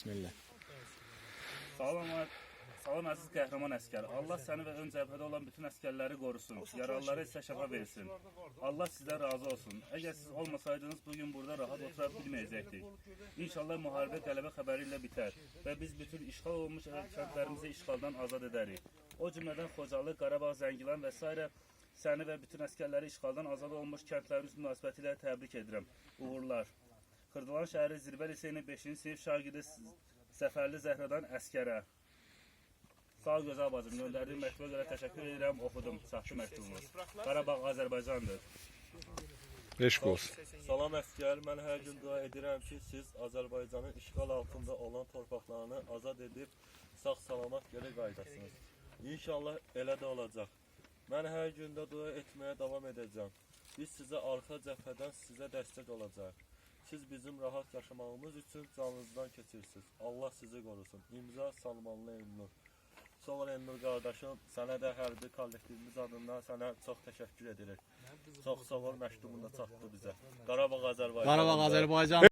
Bismillah. Salam, salam əziz qəhrəman əskər. Allah səni və ön cəbhədə olan bütün əskərləri qorusun. Yaralılara isə şəfa versin. Allah sizdən razı olsun. Əgər siz olmasaydınız bugün burada rahat otura bilməyəcəkdik. İnşallah müharibə qələbə xəbəri ilə bitər və biz bütün işğal olmuş kəndlərimizi işğaldan azad edərik. O cümlədən Xocalı, Qarabağ, Zəngilan və s. səni və bütün əskərləri işğaldan azad olmuş kəndlərimiz münasibətilə təbrik edirəm. Uğurlar. Xırdalan şəhəri Zirvə Liseyinin 5-ci sinif şagirdi Səfərli Zəhradan əskərə. Sağ ol gözəl bacım, göndərdiyin məktubə görə təşəkkür edirəm, oxudum, çatdı məktubunuz. Qarabağ Azərbaycandır. Eşq olsun. Salam əskər, mən hər gün dua edirəm ki, siz Azərbaycanın işğal altında olan torpaqlarını azad edib sağ-salamat geri qayıdasınız. İnşallah elə də olacaq. Mən hər gün də dua etməyə davam edəcəm. Biz sizə arxa cəbhədən sizə dəstək olacaq. Siz bizim rahat yaşamağımız üçün canınızdan keçirsiniz. Allah sizi qorusun. İmza Salmanlı Elnur. Sonra Elnur qardaşım, sənə də hərbi kollektivimiz adından sənə çox təşəkkür edirik. Çox sağ ol, məktubun da çatdı bizə. Qarabağ Azərbaycan. Qarabağ Azərbaycan.